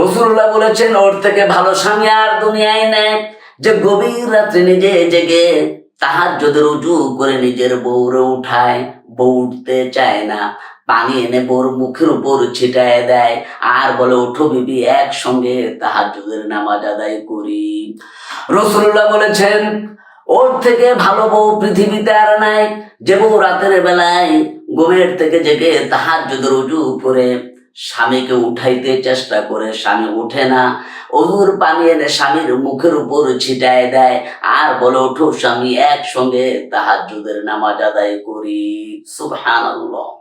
রসুল্লাহ বলেছেন, ওর থেকে ভালো স্বামী আর দুনিয়ায় নেই। যে গভীর রাত্রে নিজে জেগে তাহার যদি রুজু করে নিজের বউরে উঠায়, বউ উঠতে চায় না। পানি এনে বউর মুখের উপর ছিটায় দেয়। আর বলে, ওঠো বিবি, একসঙ্গে তাহার যুগের নামাজ আদায় করি। রসুল্লাহ বলেছেন, ওর থেকে ভালো বউ পৃথিবীতে আর নাই। যে বউ রাতের বেলায় ঘুমের থেকে জেগে তাহার যদি রুজু করে স্বামীকে উঠাইতে চেষ্টা করে, স্বামী উঠে না। অজুর পানি এনে স্বামীর মুখের উপর ছিটায় দেয়। আর বলে, ওঠো স্বামী, একসঙ্গে তাহার নামাজ আদায় করি। সুবহানাল্লাহ।